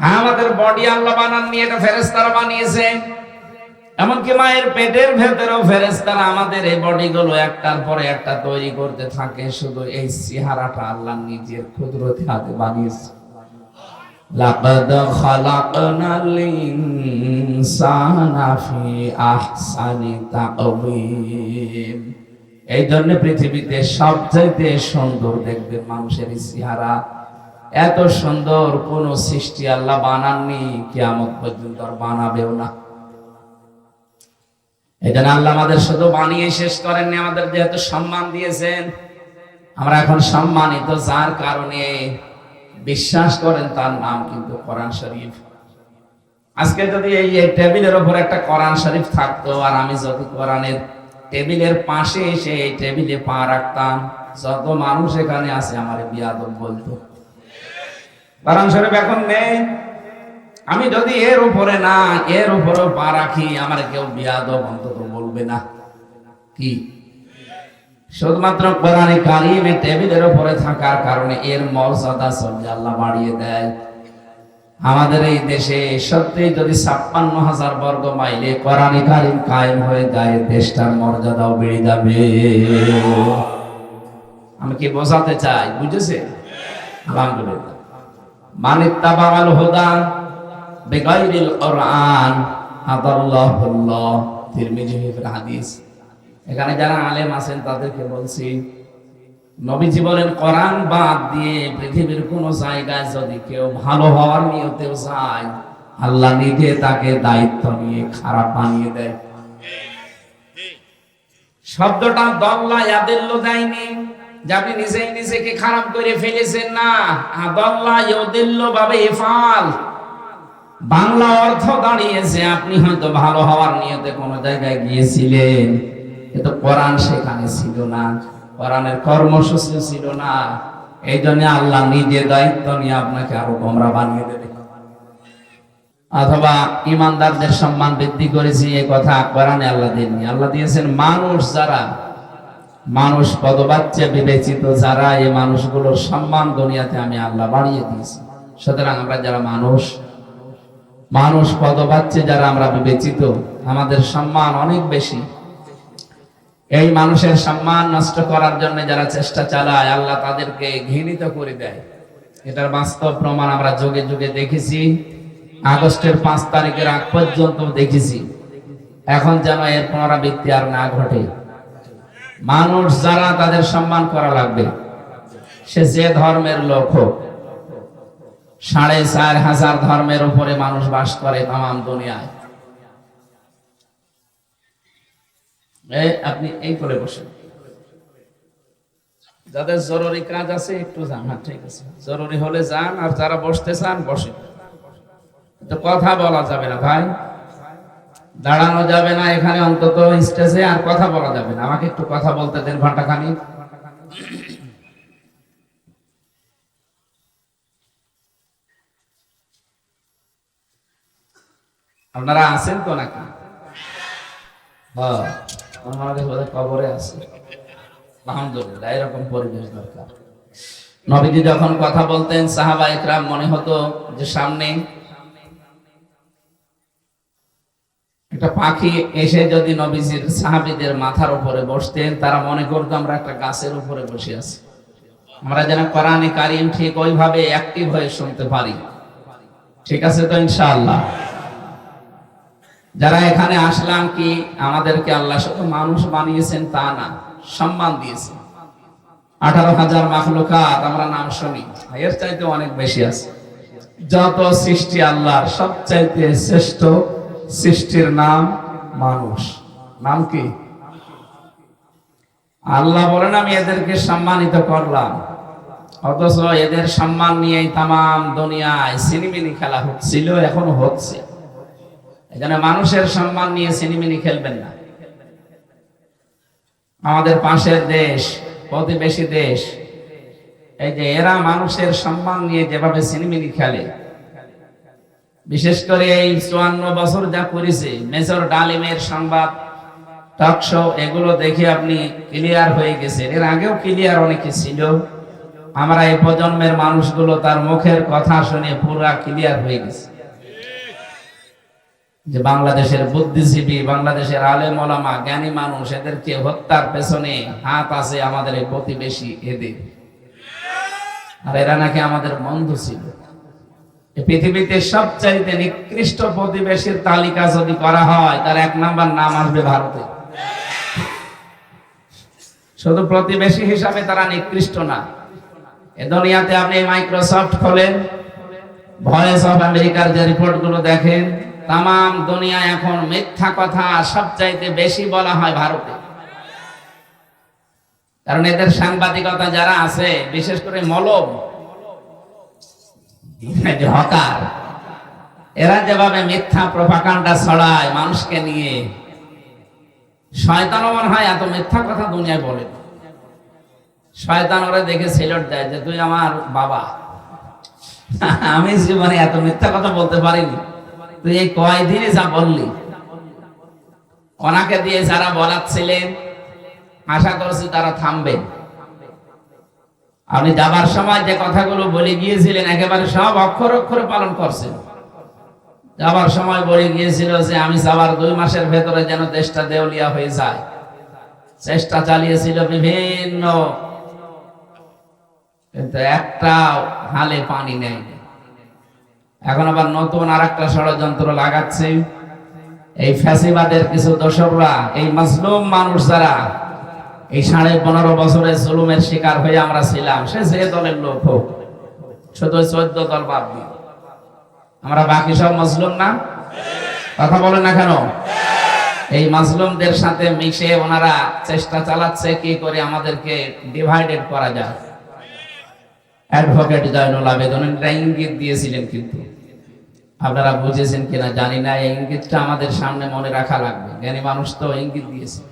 আমাদের বডি আল্লাহ বানান বানাননি এটা ফেরেস্তারা বানিয়েছে। এমনকি মায়ের পেটের ভেতরেও ফেরেস্তারা আমাদের এই বডি গুলো একটার পরে একটা তৈরি করতে থাকে। শুধু এই চেহারাটা আল্লাহ নিজের কুদরতি হাতে বানিয়েছে। এই জন্য পৃথিবীতে সবচাইতে সুন্দর দেখবে মানুষের চেহারা। এত সুন্দর কোন সৃষ্টি আল্লাহ বানাননি, কিয়ামত পর্যন্ত আর বানাবেও না। এই জন্য আল্লাহ আমাদের শুধু বানিয়ে শেষ করেননি, আমাদের যেহেতু সম্মান দিয়েছেন। আমরা এখন সম্মানিত, যার কারণে বিশ্বাস করেন তার নাম কিন্তু কোরআন শরীফ। আজকে যদি এই টেবিলের ওপর একটা কোরআন শরীফ থাকতো, আর আমি যদি কোরআনের টেবিলের পাশে এসে এই টেবিলে পা রাখতাম, যত মানুষ এখানে আছে, আমার বিয়াদব বলতো। কোরআন শরীফ, এখন নেই আমি যদি এর উপরে না, এর উপরে পা রাখি, আমার কেউ বিয়াদব অন্তত বলবে না। কি? শুধুমাত্র কোরআনে কারিমে টেবিলের উপরে থাকার কারণে এর মর্যাদা সবজি আল্লাহ বাড়িয়ে দেয়। আমাদের এই দেশে সত্যি যদি ছাপ্পান্ন হাজার বর্গ মাইলে কোরআনে কারিম কায়েম হয়ে যায়, দেশটার মর্যাদাও বেড়ে যাবে। আমি কি বোঝাতে চাই? বুঝেছে? আলহামদুলিল্লাহ। মানিত্তাবাল হুদা বেগাইরিল কোরআন আদাল্লাহুল্লাহ তিরমিজি হাদিস। এখানে যারা আলেম আছেন তাদেরকে বলছি নবীজি বলেন কোরআন বাদ দিয়ে পৃথিবীর কোন জায়গায় যদি কেউ ভালো হওয়ার নিয়তেও যায় আল্লাহ নিজে তাকে দায়িত্ব নিয়ে খারাপ বানিয়ে দেয়। শব্দটা দল্লা ইয়াদিল্ল দেয়নি যে আপনি নিজেই নিজেকে খারাপ করে ফেলেছেন না। আদল্লা ইউদিল্ল ভাবে ইফাল। বাংলা অর্থ দাঁড়িয়েছে, আপনি হয়তো ভালো হওয়ার নিয়তে কোনো জায়গায় গিয়েছিলেন, কিন্তু কোরআন সেখানে ছিল না। কোরআনের কর্মসূচি ছিল না। এই জন্য আল্লাহ নিজে দায়িত্ব নিয়ে আপনাকে আরও গোমরা বানিয়ে দেবে। অথবা ইমানদারদের সম্মান বৃদ্ধি করেছি এই কথা কোরআনে আল্লাহ দেননি। আল্লাহ দিয়েছেন, মানুষ যারা মানুষ পদবাচ্যে বিবেচিত যারা এই মানুষগুলোর সম্মান দুনিয়াতে আমি আল্লাহ বাড়িয়ে দিয়েছি। সুতরাং আমরা যারা মানুষ মানুষ পদবাচ্যে যারা আমরা বিবেচিত, আমাদের সম্মান অনেক বেশি। এই মানুষের সম্মান নষ্ট করার জন্য যারা চেষ্টা চালায়, আল্লাহ তাদেরকে ঘৃণিত করে দেয়। এটার বাস্তব প্রমাণ আমরা যুগে যুগে দেখেছি। আগস্টের পাঁচ তারিখের আগ পর্যন্ত দেখেছি। এখন যেন এর পুনরাবৃত্তি আর না ঘটে। মানুষ যারা তাদের সম্মান করা লাগবে। সে যে ধর্মের লোক হোক, সাড়ে চার হাজার ধর্মের উপরে মানুষ বাস করে তাম দুনিয়ায়। আপনি এই করে বসেন। যাদের জরুরি কাজ আছে, একটু যান হ্যাঁ ঠিক আছে। জরুরি হলে যান, আর যারা বসতে চান বসে কথা বলা যাবে না, ভাই। দাঁড়ানো যাবে না এখানে অন্তত স্টেজে আর কথা বলা যাবে না। আমাকে একটু কথা বলতে দেন ঘণ্টা খানি আপনারা আছেন তো নাকি? কবরে আছে। আলহামদুলিল্লাহ, এরকম পরিবেশ দরকার। নবীজি যখন কথা বলতেন সাহাবা ইকরাম মনে হতো যে সামনে একটা পাখি এসে যদি নবীজির সাহাবিদের মাথার উপরে বসতেন, তারা মনে করতো আমরা একটা গাছের উপরে বসে আছি। আমরা যেন কোরআনে কারিম ঠিক ওইভাবে অ্যাক্টিভ হয়ে শুনতে পারি। ঠিক আছে তো ইনশাআল্লাহ? যারা এখানে আসলাম কি আমাদেরকে আল্লাহ শুধু মানুষ বানিয়েছেন তা না, সম্মান দিয়েছেন। আঠারো হাজার মাখলুকাত, আমরা নাম শুনি। এর চাইতে অনেক বেশি আছে। যত সৃষ্টি আল্লাহর, সবচাইতে শ্রেষ্ঠ সৃষ্টির নাম মানুষ। নাম কি? আল্লাহ বলেন, আমি এদেরকে সম্মানিত করলাম। অথচ এদের সম্মান নিয়েই তাম দুনিয়ায় সিনেমিনি খেলা হচ্ছিল, এখনও হচ্ছে। এখানে মানুষের সম্মান নিয়ে সিনেমিনি খেলবেন না। আমাদের পাশের দেশ, প্রতিবেশী দেশ, এই যে এরা মানুষের সম্মান নিয়ে যেভাবে সিনেমিনি খেলে বিশেষ করে এই চুয়ান্ন বছর যা করেছে, মেজর ডালিমের সংবাদ টক শো এগুলো দেখে আপনি ক্লিয়ার হয়ে গেছেন। এর আগেও ক্লিয়ার অনেকে ছিল। আমরা এই প্রজন্মের মানুষগুলো তার মুখের কথা শুনে পুরা ক্লিয়ার হয়ে গেছে। যে বাংলাদেশের বুদ্ধিজীবী, বাংলাদেশের আলেম ওলামা, জ্ঞানী মানুষ, এদেরকে হত্যার পেছনে হাত আছে আমাদের এই প্রতিবেশী এদের। আর এরা নাকি আমাদের বন্ধু ছিল। পৃথিবীতে সবচাইতে নিকৃষ্ট প্রতিবেশীর তালিকা যদি করা হয়, তার এক নাম্বার নাম আসবে ভারতে। শুধু প্রতিবেশী হিসাবে তারা নিকৃষ্ট না। এ দুনিয়াতে আপনি মাইক্রোসফট খোলেন ভয়েস অফ আমেরিকার যে রিপোর্টগুলো দেখেন তাম দুনিয়া এখন মিথ্যা কথা সবচাইতে বেশি বলা হয় ভারতে। কারণ এদের সাংবাদিকতা যারা আছে, বিশেষ করে মলম হকার। এরা যেভাবে মিথ্যা প্রপাকাণ্ডা ছড়ায় মানুষকে নিয়ে, শয়তানও মনে হয় এত মিথ্যা কথা দুনিয়ায় বলে শয়তান ওরা দেখে সিলট দেয় যে, তুই আমার বাবা। আমি জীবনে এত মিথ্যা কথা বলতে পারিনি। তুই এই কয়দিনে যা বললি। ওনাকে দিয়ে যারা বলাচ্ছিলেন, আশা করছি তারা থামবেন। আপনি যাবার সময় যে কথাগুলো বলে গিয়েছিলেন, একেবারে সব অক্ষর অক্ষরে পালন করছেন। যাবার সময় বলে গিয়েছিল যে, আমি যাবার দুই মাসের ভেতরে যেন দেশটা দেউলিয়া হয়ে যায়। চেষ্টা চালিয়েছিল বিভিন্ন। কিন্তু একটা হালে পানি নেই। এখন আবার নতুন আর একটা ষড়যন্ত্র লাগাচ্ছে। এই ফ্যাসিবাদের কিছু দোসররা এই মাসলুম মানুষ যারা এই সাড়ে পনেরো বছরের জুলুমের শিকার হয়ে আমরা ছিলাম। সে যে দলের লোক হোক, শুধু চোদ্দ দল বাদ দিয়ে। আমরা বাকি সব মজলুম না? কথা বলে না কেন? এই মাজলুমদের সাথে মিশে ওনারা চেষ্টা চালাচ্ছে কি করে আমাদেরকে ডিভাইডেড করা যায়। অ্যাডভোকেট জয়নুল আবেদন এটা ইঙ্গিত দিয়েছিলেন কিন্তু। আপনারা বুঝেছেন কিনা জানি না, এই ইঙ্গিতটা আমাদের সামনে মনে রাখা লাগবে। জ্ঞানী মানুষ তো ইঙ্গিত দিয়েছে।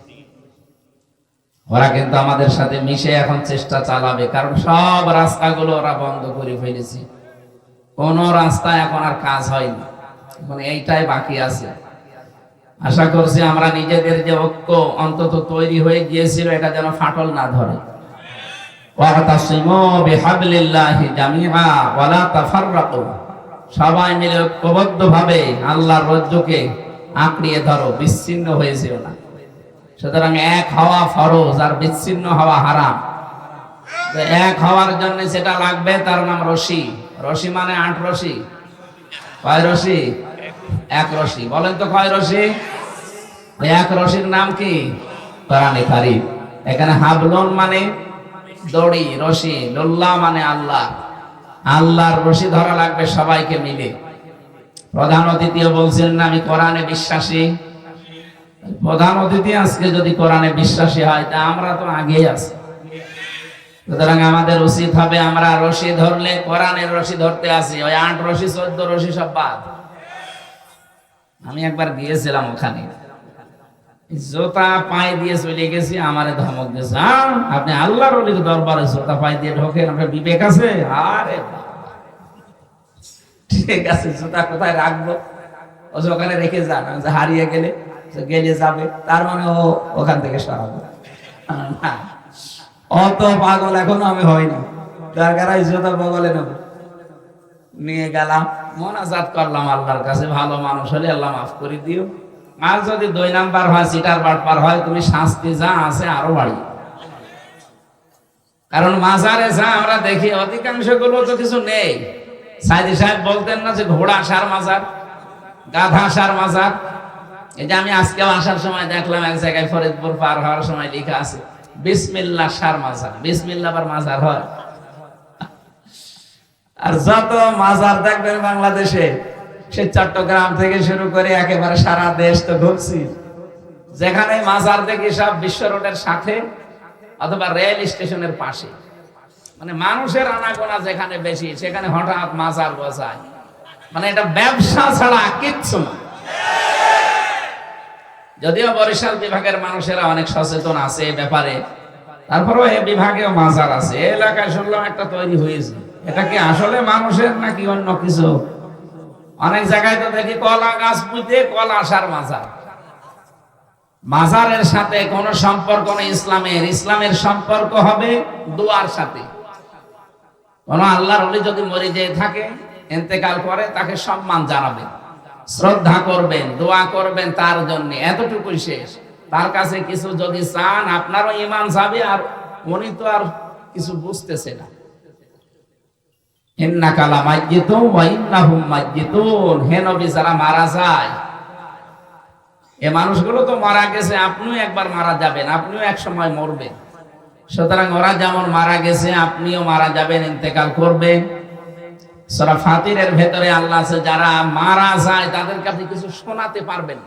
ওরা কিন্তু আমাদের সাথে মিশে এখন চেষ্টা চালাবে, কারণ সব রাস্তাগুলো ওরা বন্ধ করে ফেলেছে। কোন রাস্তা এখন আর কাজ হয়নি এখন এইটাই বাকি আছে। আশা করছি আমরা নিজেদের যে ঐক্য অন্তত তৈরি হয়ে গিয়েছিল, এটা যেন ফাটল না ধরে। সবাই মিলে ঐক্যবদ্ধ ভাবে আল্লাহর রজ্জুকে আঁকড়িয়ে ধরো, বিচ্ছিন্ন হয়েছিল না। সুতরাং এক হওয়া ফরজ আর বিচ্ছিন্ন হওয়া হারাম। এক হওয়ার জন্য সেটা লাগবে, তার নাম রশি। রশি মানে আট রশি। কয় রশি? এক রশি। বলেন তো কয় রশি? এক রশির নাম কি? কোরআনে কারিম। এখানে হাবলন মানে দড়ি, রশি লুল্লাহ মানে আল্লাহ। আল্লাহর রশি ধরা লাগবে সবাইকে মিলে। প্রধান অতিথিও বলছিলেন না আমি কোরআনে বিশ্বাসী। প্রধান অতিথি আজকে যদি কোরআনে বিশ্বাসী হয় তা আমরা তো আগেই আছি। সুতরাং আমাদের উচিত হবে আমরা রশি ধরলে কোরআনের রশি ধরতে আসি ওই আট রশি চোদ্দ রশি সব বাদ। আমি একবার গিয়েছিলাম ওখানে। জোতা পায়ে দিয়ে চলে গেছি আমারে ধমক দিয়েছে "আহ, আপনি আল্লাহর অলির দরবারে জোতা পায়ে দিয়ে ঢোকেন আপনার বিবেক আছে? আরে ঠিক আছে জোতা কোথায় রাখব? ওখানে রেখে যান হারিয়ে গেলে। গেলে যাবে তার মানে ও ওখান থেকে সরাবে। না, অত পাগল এখনও আমি হইনি দরকার হয় জুতা নেব। নিয়ে গেলাম মোনাজাত করলাম আল্লাহর কাছে ভালো মানুষ হলে আল্লাহ মাফ করে দিও। আর যদি দুই নাম্বার হয় সিটার বাটপার হয় তুমি শাস্তি যা আছে আরও বাড়ি। কারণ মাজারে যা আমরা দেখি অধিকাংশগুলো তো কিছু নেই। সাইদি সাহেব বলতেন না যে ঘোড়া সার মাজার গাধা সার মাজার। এই আমি আসার সময় দেখলাম, এক জায়গায় ফরিদপুর পার হওয়ার সময় লেখা আছে, বিসমিল্লা সার মাজার। বিসমিল্লা মাজার হয়। আর যত মাজার দেখবেন বাংলাদেশে, সে চট্টগ্রাম থেকে শুরু করে একেবারে সারা দেশ তো ঘুরছি। যেখানে মাজার দেখি, সব বিশ্ব রোডের সাথে অথবা রেল স্টেশনের পাশে। মানে মানুষের আনাগোনা যেখানে বেশি, সেখানে হঠাৎ মাজার বসায় মানে এটা ব্যবসা ছাড়া কিচ্ছু না। যদিও বরিশাল বিভাগের মানুষেরা অনেক সচেতন আছে এ ব্যাপারে, তারপরেও এ বিভাগেও মাজার আছে। এলাকায় শুনলাম একটা তৈরি হয়েছে। এটা কি আসলে মানুষের নাকি অন্য কিছু? অনেক জায়গায় তো দেখি কলা গাছ পুঁতে কলা আসার মাজার। মাজারের সাথে কোন সম্পর্ক নেই ইসলামের। ইসলামের সম্পর্ক হবে দোয়ার সাথে। কোন আল্লাহর অলি যদি মরে যেয়ে থাকে এতেকাল করে তাকে সম্মান জানাবেন শ্রদ্ধা করবেন, দোয়া করবেন তার জন্য। এতটুকুই শেষ। তার কাছে কিছু যদি চান, আপনারও ইমান যাবে, আর উনি তো আর কিছু বুঝতেছে না। যারা মারা যায়, এ মানুষগুলো তো মারা গেছে, আপনিও একবার মারা যাবেন, আপনিও এক সময় মরবেন। সুতরাং ওরা যেমন মারা গেছে, আপনিও মারা যাবেন, ইন্তেকাল করবেন। সরা ফাতিরের ভেতরে আল্লাহ আছে, যারা মারা যায় তাদের কাছে কিছু শোনাতে পারবেন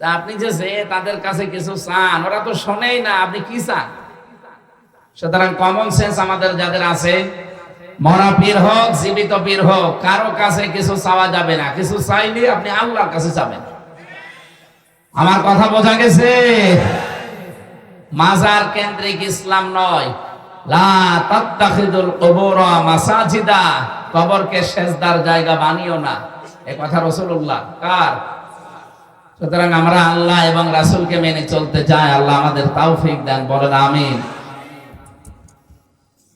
তা আপনি যে যে তাদের কাছে কিছু চান, ওরা তো শোনেই না, আপনি কি চান? সুতরাং কমন সেন্স আমাদের যাদের আছে, মরা পীর হোক, জীবিত পীর হোক, কারও কাছে কিছু চাওয়া যাবে না। কিছু চাইলে আপনি আল্লাহর কাছে যাবেন। আমার কথা বোঝা গেছে? মাজার কেন্দ্রিক ইসলাম নয় মেনে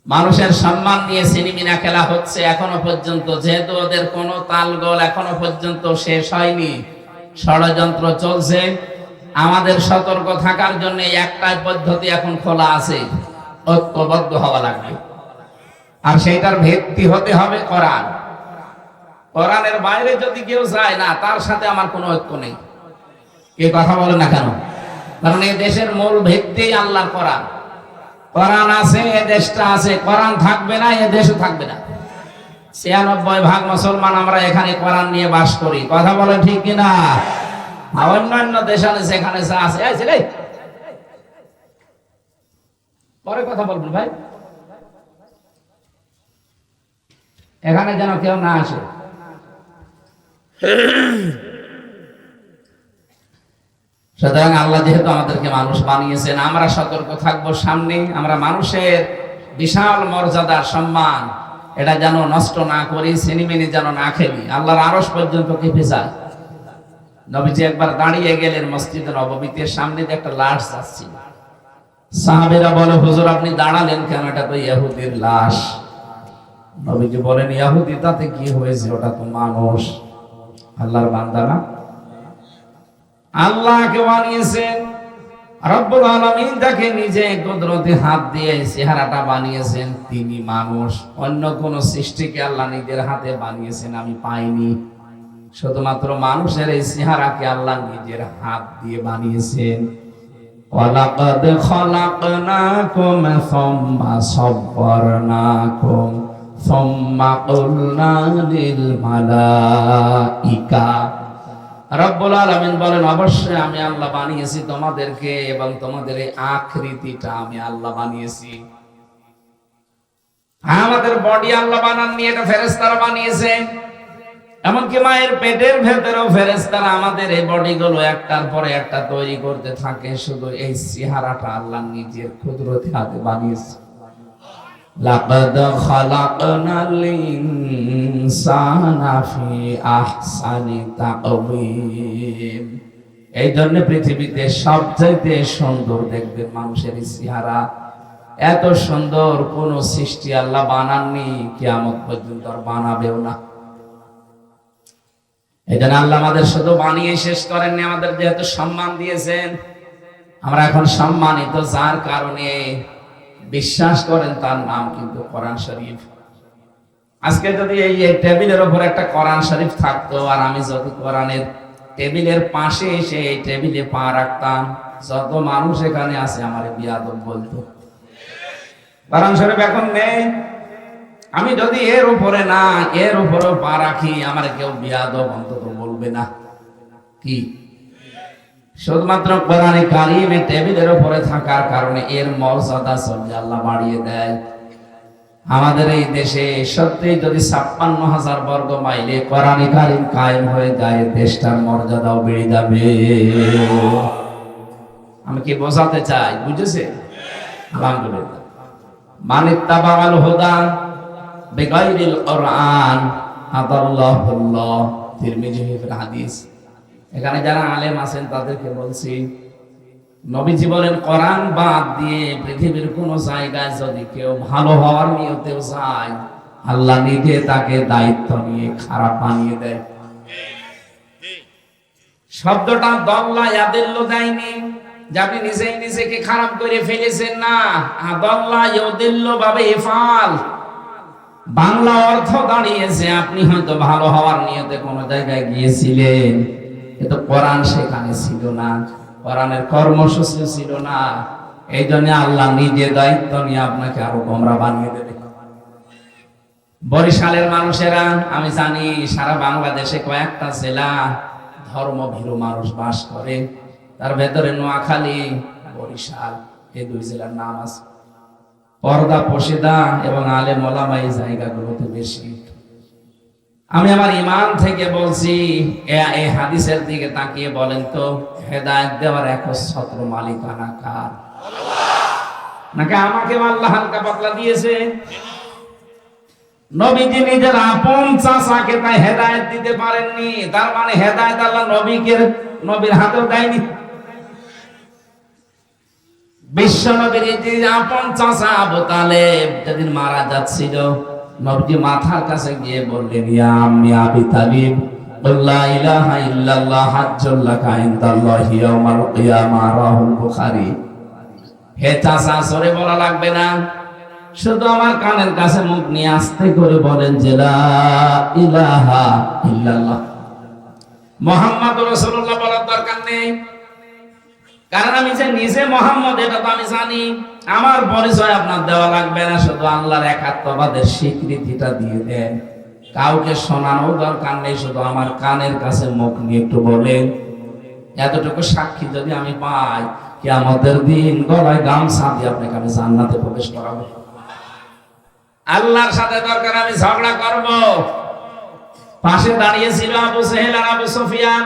মানুষের সম্মান নিয়ে সিনেমিনা খেলা হচ্ছে এখনও পর্যন্ত। যেহেতু ওদের কোনো তালগোল এখনও পর্যন্ত শেষ হয়নি। ষড়যন্ত্র চলছে। আমাদের সতর্ক থাকার জন্য একটাই পদ্ধতি এখন খোলা আছে। ঐক্যবদ্ধ হওয়া লাগবে। আর সেইটার ভিত্তি হতে হবে কোরআন। কোরআনের বাইরে যদি কেউ যায় না তার সাথে আমার কোনো ঐক্য নেই। কে কথা বলে না কেন? কারণ এই দেশের মূল ভিত্তি আল্লাহর কোরআন। কোরআন আছে এ দেশটা আছে কোরআন থাকবে না এ দেশও থাকবে না। ছিয়ানব্বই ভাগ মুসলমান আমরা এখানে কোরআন নিয়ে বাস করি। কথা বলে ঠিক কিনা? অন্যান্য সেখানে যা আছে এই ছেলে, পরে কথা বলবেন ভাই। এখানে যেন কেউ না আসে। সুতরাং আল্লাহ যেহেতু আমাদেরকে মানুষ বানিয়েছেন, আমরা সতর্ক থাকব সামনে। আমরা মানুষের বিশাল মর্যাদা, সম্মান, এটা যেন নষ্ট না করি সিনেমিনি যেন না খেলি। আল্লাহর আরস পর্যন্ত কেঁপে যায়। নবীজি একবার দাঁড়িয়ে গেলেন মসজিদের নবমীতের সামনে একটা লাশ যাচ্ছিল। সাহাবেরা বলে, হুজুর, আপনি দাঁড়ালেন কেন? এটা তো ইহুদির লাশ। নবীজি বলেন, ইহুদি, তাতে কি হয়েছে? ওটা তো মানুষ। আল্লাহর বান্দা না? আল্লাহকে বানিয়েছেন। রব্বুল আলামিন তাকে নিজে কুদরতে হাত দিয়ে চেহারাটা বানিয়েছেন, তিনি মানুষ। অন্য কোন সৃষ্টিকে আল্লাহ নিজের হাতে বানিয়েছেন, আমি পাইনি। শুধুমাত্র মানুষের এই চেহারাকে আল্লাহ নিজের হাত দিয়ে বানিয়েছেন। খলাকনাকুম সুম্মা সাব্বারনাকুম সুম্মা কুলনা লিল মালাইকা রব্বুল আলামিন বলেন, অবশ্যই আমি আল্লাহ বানিয়েছি তোমাদেরকে এবং তোমাদের এই আকৃতিটা আমি আল্লাহ বানিয়েছি। আমাদের বডি আল্লাহ বানান নিয়ে এটা ফেরেশতারা বানিয়েছে। এমনকি মায়ের পেটের ভেতরেও ফেরেশতারা আমাদের এই বডি গুলো একটার পরে একটা তৈরি করতে থাকে, শুধু এই চেহারাটা আল্লাহ নিজের কুদরতি হাতে বানিয়েছে। এই জন্য পৃথিবীতে সুন্দর দেখবে মানুষের চেহারা। এত সুন্দর কোন সৃষ্টি আল্লাহ বানাননি, কিয়ামত পর্যন্ত বানাবেও না। এই জন্য আল্লাহ আমাদের শুধু বানিয়ে শেষ করেননি, আমাদের যেহেতু সম্মান দিয়েছেন। আমরা এখন সম্মানিত, যার কারণে বিশ্বাস করেন তার নাম কিন্তু কোরআন শরীফ। আজকে যদি এই টেবিলের ওপর একটা কোরআন শরীফ থাকতো, আর আমি যদি কোরআনের টেবিলের পাশে এসে এই টেবিলে পা রাখতাম, যত মানুষ এখানে আছে, আমার বিয়াদব বলতো। কোরআন শরীফ এখন নেই। আমি যদি এর উপরে না, এর উপরেও পা রাখি, আমার কেউ বিয়াদব অন্তত বলবে না। কি? শুধুমাত্র কোরআনে কারিমে টেবিলের উপরে থাকার কারণে এর মর্যাদা সবজি আল্লাহ বাড়িয়ে দেয়। আমাদের এই দেশে সত্যি যদি ছাপ্পান্ন হাজার বর্গ মাইলে কোরআনে কারিম কায়েম হয়ে যায়, দেশটার মর্যাদাও বেড়ে যাবে। আমি কি বোঝাতে চাই? বুঝেছে? আলহামদুলিল্লাহ। মানিত্তাবাল হুদা বেগাইরিল কোরআন আদাল্লাহুল্লাহ তিরমিজি হাদিস। এখানে যারা আলেম আছেন, তাদেরকে বলছি, নবীজি বলেন, কোরআন বাদ দিয়ে পৃথিবীর কোন জায়গায় যদি কেউ ভালো হওয়ার নিয়তেও যায়, আল্লাহ নিজে তাকে দায়িত্ব নিয়ে খারাপ বানিয়ে দেয়। শব্দটা দল্লা ইয়াদিল্ল দেয়নি। যে আপনি নিজেই নিজেকে খারাপ করে ফেলেছেন না, আদল্লা ইউদিল্ল ভাবে ইফাল বাংলা অর্থ দাঁড়িয়েছে, আপনি হয়তো ভালো হওয়ার নিয়তে কোনো জায়গায় গিয়েছিলেন, কিন্তু কোরআন সেখানে ছিল না, কোরআনের কর্মসূচি ছিল না। এই জন্য আল্লাহ নিজে দায়িত্ব নিয়ে আপনাকে আরও গোমরা বানিয়ে দেবে। বরিশালের মানুষেরা, আমি জানি সারা বাংলাদেশে কয়েকটা জেলা ধর্মভীরু মানুষ বাস করে। তার ভেতরে নোয়াখালী, বরিশাল, এই দুই জেলার নাম আছে। পর্দা পশিদা এবং আলে মোলামা এই জায়গাগুলোতে বেশি। আমি আমার ইমান থেকে বলছি এই হাদিসের দিকে তাকিয়ে বলেন তো, হেদায়ত দেওয়ার একচ্ছত্র মালিকানা কার? নাকি আমাকে আল্লাহ হালকা পাতলা দিয়েছে? নবীজি নিজের আপন চাচাকে তাই হেদায়েত দিতে পারেননি, তার মানে হেদায়ত আল্লাহ নবীকে, নবীর হাতেও দেয়নি। বিশ্ব নবীর আপন মারা যাচ্ছিল, নবীজি মাথার কাছে গিয়ে বললেন, ইয়া আম্মি ইলাহা ইল্লাল্লাহ, হাজ্জুল লাকা ইনদাল্লাহি ইয়াউমাল কিয়ামা, রাহুল বুখারী। হে চাচা সরে বলা লাগবে না? শুধু আমার কানের কাছে মুখ নিয়ে আস্তে করে বলেন যে লা ইলাহা ইল্লাল্লাহ। মোহাম্মদ রাসূলুল্লাহ বলার দরকার নেই। কারণ আমি যে নিজে মোহাম্মদ, এটা তো আমি জানি। আমার পরিচয় আপনার দেওয়া লাগবে না, শুধু আল্লাহর একাত্মবাদের স্বীকৃতিটা দিয়ে দেন। কাউকে শোনানো দরকার নেই, শুধু আমার কানের কাছে মুখ নিয়ে একটু বলেন। এতটুকু সাক্ষী যদি আমি পাই কি আমাদের দিন গলায় গামছা দিয়ে আপনাকে আমি জান্নাতে প্রবেশ করাবো। আল্লাহর সাথে দরকার, আমি ঝগড়া করব। পাশে দাঁড়িয়েছিল আবু সেহেল আর আবু সুফিয়ান।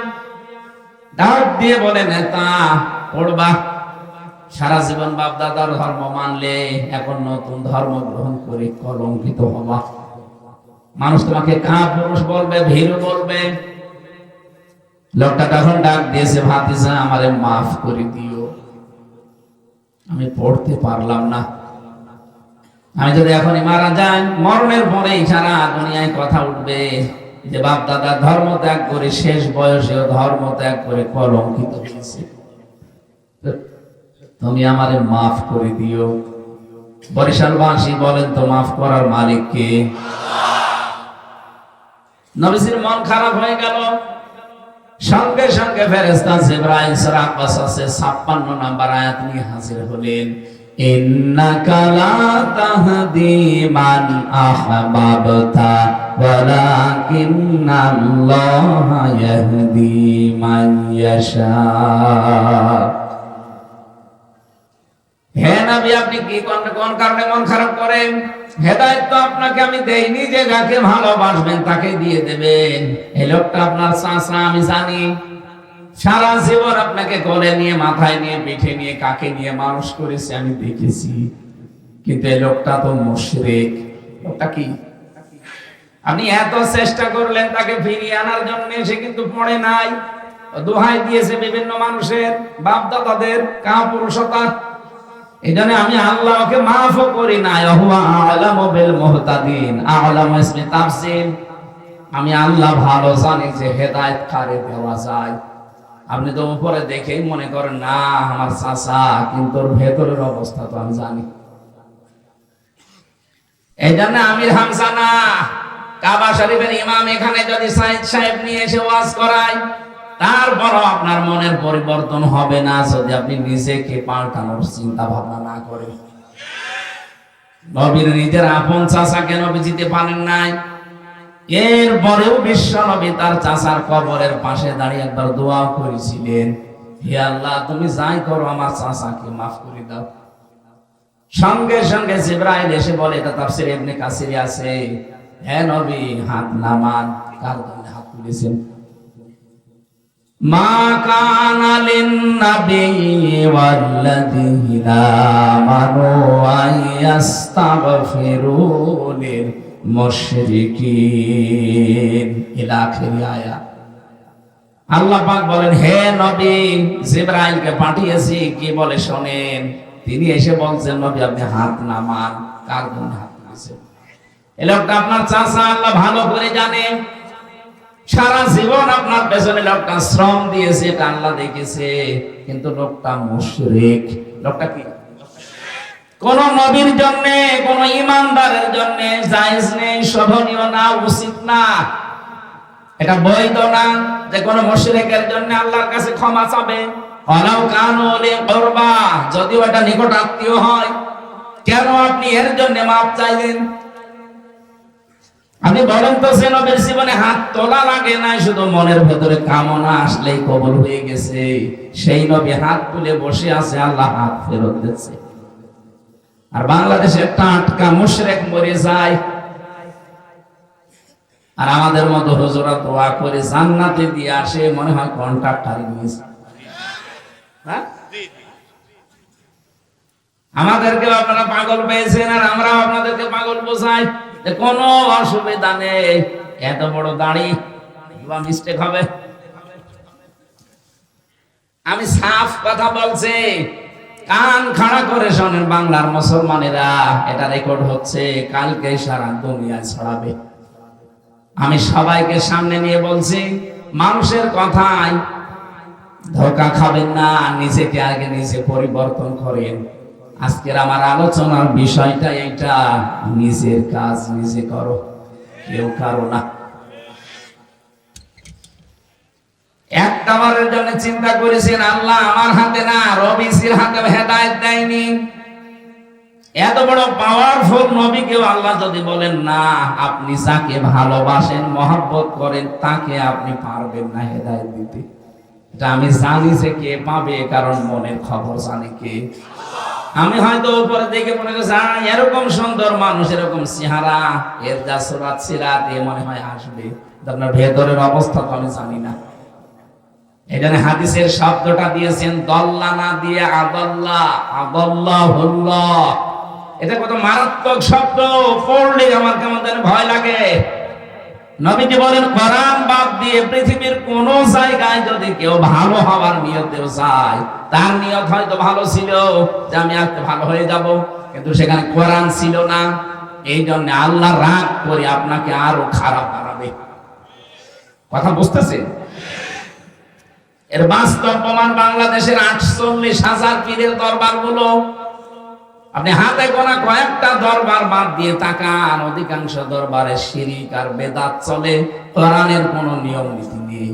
ডাক দিয়ে বলে, নেতা পড়বা। সারা জীবন বাপ দাদার ধর্ম মানলে এখন নতুন ধর্ম গ্রহণ করে কলঙ্কিত হবা। মানুষ তোমাকে কা পুরুষ বলবে, ভীরু বলবে। লোকটা তখন ডাক দিয়েছে, ভাতিজা, আমারে মাফ করে দিও। আমি পড়তে পারলাম না। আমি যদি এখনই মারা যাই, মরণের পরে সারা দুনিয়ায় কথা উঠবে যে বাপ দাদা ধর্ম ত্যাগ করে শেষ বয়সেও ধর্ম ত্যাগ করে কলঙ্কিত হয়েছে। তুমি আমারে মাফ করে দিও। বরিশালবাসী বলেন তো, মাফ করার মালিক কে? মন খারাপ হয়ে গেল। সঙ্গে সঙ্গে ফেরেস্তা জিব্রাইল কাসাসে 56 নাম্বার আয়াত নিয়ে হাজির হলেন। ইন্নাকা লা তাহদি মান আহবাবতা ওয়ালাকিন্নাল্লাহা ইয়াহদি মান ইয়াশা। হে নবী, আপনি কি কোন কারণে মন খারাপ করেন? হেদায়েত তো আপনাকে আমি দেইনি যে যাকে ভালোবাসবেন তাকে দিয়ে দেবেন। এই লোকটা আপনার চাচা, আমি জানি। সারা জীবন আপনাকে কোলে নিয়ে, মাথায় নিয়ে, পিঠে নিয়ে, কাকে নিয়ে মানুষ করেছে আমি দেখেছি। কিন্তু এই লোকটা তো মুশরিক। লোকটা কি? আপনি এত চেষ্টা করলেন তাকে ফিরিয়ে আনার জন্য, সে কিন্তু পড়ে নাই। দোহাই দিয়েছে বিভিন্ন মানুষের বাপ দাদাদের কা পুরুষতা এই জন্য আমি আল্লাহকে মাফও করি না হুয়া আলামু বিল মুহতাদিন। আলামু ইসমি তাফসিল। আমি আল্লাহ ভালো জানি যে হেদায়েত কারে দেওয়া যায়। আপনি তো উপরে দেখেই মনে করেন, না, আমার চাচা, কিন্তু ভেতরের অবস্থা তো আমি জানি। এই জন্য আমির হামজা না কাবা শরীফের ইমাম এখানে যদি সাইদ সাহেব নিয়ে এসে ওয়াজ করায় তারপরও আপনার মনের পরিবর্তন হবে না যদি আপনি নিজেকে পাল্টানোর চিন্তা ভাবনা না করেন। নবীর নিজের আপন চাচা কেন বুঝিতে পারেন নাই? এরপরেও বিশ্ব নবী তার চাচার কবরের পাশে দাঁড়িয়ে একবার দোয়া করেছিলেন, হে আল্লাহ, তুমি যাই করো, আমার চাচাকে মাফ করে দাও। সঙ্গে সঙ্গে জিব্রাইল এসে বলে, এটা তাফসির ইবনে কাসিরে আছে। হে নবী, হাত নামান। কার হাত তুলেছেন? আখিরি আল্লাহ বলেন, হে নবী, জিব্রাইলকে পাঠিয়েছি, কি বলে শোনেন? তিনি এসে বলছেন, নবী, আপনি হাত নামান। কার জন্য হাত নামাছেন এই লোকটা আপনার চাচা, আল্লাহ ভালো করে জানে। সারা জীবন আপনার পেছনে লোকটা শ্রম দিয়েছে এটা আল্লাহ দেখেছে, কিন্তু লোকটা মুশরিক। লোকটা কি? কোন নবীর জন্য, কোন ইমানদারের জন্য জায়েজ নেই, শোভনীয় না, উচিত না। এটা বৈধ না যে কোন মুশরিকের জন্য আল্লাহর কাছে ক্ষমা চাবে। অলাউ কানু লি করবা, যদিও এটা নিকট আত্মীয় হয়। কেন আপনি এর জন্য মাপ চাইলেন? আপনি বলেন তো সে নবীর জীবনে হাত তোলা লাগে না শুধু মনের ভেতরে কামনা আসলেই কবল হয়ে গেছে। সেই নবী হাত তুলে বসে আছে, আল্লাহ হাত ফেরত দিচ্ছে। আর বাংলাদেশে টাটকা মুশরেক মরে যায়। আর আমাদের মতো হুজুরা দোয়া করে জান্নাতে দিয়ে আসে, মনে হয় কন্ট্রাক্টারে নিয়েছে হ্যাঁ? আমাদেরকে আপনারা পাগল পেয়েছেন, আর আমরা আপনাদেরকে পাগল বোঝাই। যে কোনো অসুবিধা নেই। এত বড় দাড়ি বা মিস্টেক হবে। আমি সাফ কথা বলছি, কান খাড়া করে শোনেন বাংলার মুসলমানেরা, এটা রেকর্ড হচ্ছে, কালকে সারা দুনিয়ায় ছড়াবে। আমি সবাইকে সামনে নিয়ে বলছি, মানুষের কথায় ধোকা খাবেন না, নিজেকে আগে নিজে পরিবর্তন করেন। আজকের আমার আলোচনার বিষয়টা এইটা, নিজের কাজ নিজে করো, কেউ কারও না। জন্য চিন্তা করেছেন, আল্লাহ আমার হাতে না হাতে হেদায়ত দেয়নি। এত বড় পাওয়ারফুল আল্লাহ যদি বলেন, না, আপনি যাকে ভালোবাসেন, মহাব্বত করেন, তাকে আপনি পারবেন না হেদায়ত দিতে। এটা আমি জানি যে কে পাবে, কারণ মনের খবর জানে কে। আমি হয়তো উপরে দেখে মনে করছি "আহ, এরকম সুন্দর মানুষ এরকম চেহারা এর যা সুরাত সিরাত এ মনে হয় আসবে। আপনার ভেতরের অবস্থা তো আমি জানি না। এখানে হাদিসের শব্দটা দিয়েছেন দল্লা না দিয়ে আদল্লা আদল্লা হুল্লাহ এটা কত মারাত্মক শব্দ পড়লে আমার কেমন ভয় লাগে। নবীজি বলেন, কোরআন বাদ দিয়ে পৃথিবীর কোন জায়গায় যদি কেউ ভালো হওয়ার নিয়তেও যায়, তার নিয়ত হয়তো ভালো ছিল যে আমি আজকে ভালো হয়ে যাব, কিন্তু সেখানে কোরআন ছিল না। এই জন্য আল্লাহ রাগ করে আপনাকে আরও খারাপ বানাবে। কথা বুঝতেছেন? এর বাস্তব প্রমাণ বাংলাদেশের আটচল্লিশ হাজার পীরের দরবারগুলো আপনি হাতে গোনা কয়েকটা দরবার বাদ দিয়ে তাকান, অধিকাংশ দরবারে শিরিক আর বেদাত চলে, কোরআনের কোনো নিয়ম নীতি নেই।